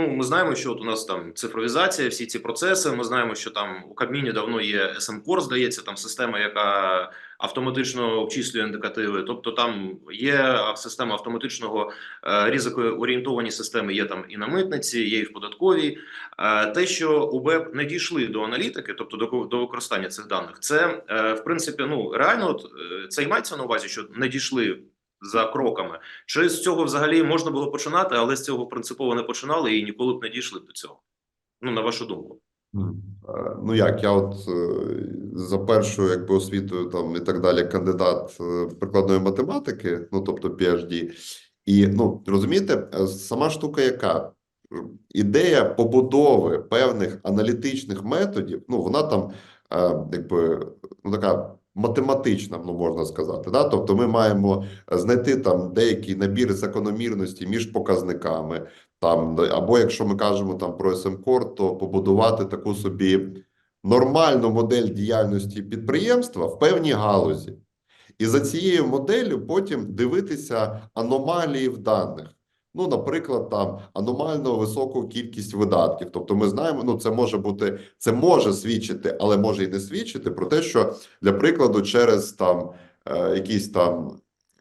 Ну, ми знаємо, що от у нас там цифровізація, всі ці процеси. Ми знаємо, що там у Кабміні давно є SM-Core, здається, там система, яка автоматично обчислює індикативи. Тобто там є система автоматичного е, ризикоорієнтовані системи. Є там і на митниці, є і в податковій. Е, те, що у БЕП не дійшли до аналітики, тобто до, до використання цих даних, це е, в принципі ну реально, от е, це і мається на увазі, що не дійшли за кроками. Чи з цього взагалі можна було починати, але з цього принципово не починали і ніколи б не дійшли до цього. Ну, на вашу думку. Е, Ну як, я от е, за першою якби освітою там і так далі, кандидат е, прикладної математики, ну тобто PhD, і ну розумієте, сама штука, яка ідея побудови певних аналітичних методів, ну вона там якби ну така математична, ну можна сказати. Да? Тобто, ми маємо знайти там деякий набір закономірності між показниками. Там або якщо ми кажемо там про СМКОР, то побудувати таку собі нормальну модель діяльності підприємства в певній галузі, і за цією моделлю потім дивитися аномалії в даних. Ну, наприклад, там аномально високу кількість видатків. Тобто, ми знаємо, ну це може бути, це може свідчити, але може і не свідчити про те, що для прикладу, через там е, якісь там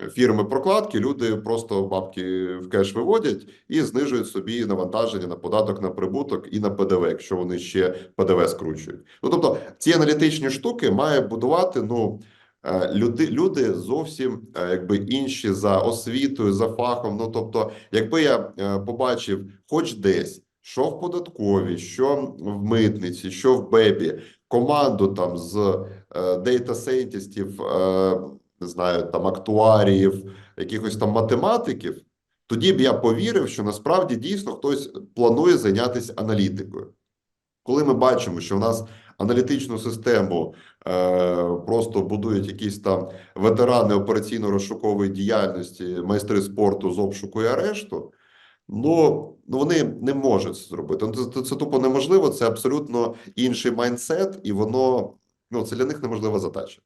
фірми прокладки, люди просто бабки в кеш виводять і знижують собі навантаження на податок на прибуток і на ПДВ, якщо вони ще ПДВ скручують. Ну тобто, ці аналітичні штуки має будувати ну. Е, Люди, люди зовсім е, якби інші за освітою, за фахом. Ну тобто, якби я е, побачив, хоч десь, що в податковій, що в митниці, що в БЕБі, команду там з дейта сейнтістів, не знаю, там актуаріїв, якихось там математиків, тоді б я повірив, що насправді дійсно хтось планує зайнятися аналітикою. Коли ми бачимо, що в нас аналітичну систему е, просто будують якісь там ветерани операційно-розшукової діяльності, майстри спорту з обшуку і арешту, ну, ну вони не можуть це зробити. Ну, Це, це, тупо неможливо, це абсолютно інший майндсет, і воно ну, це для них неможлива задача.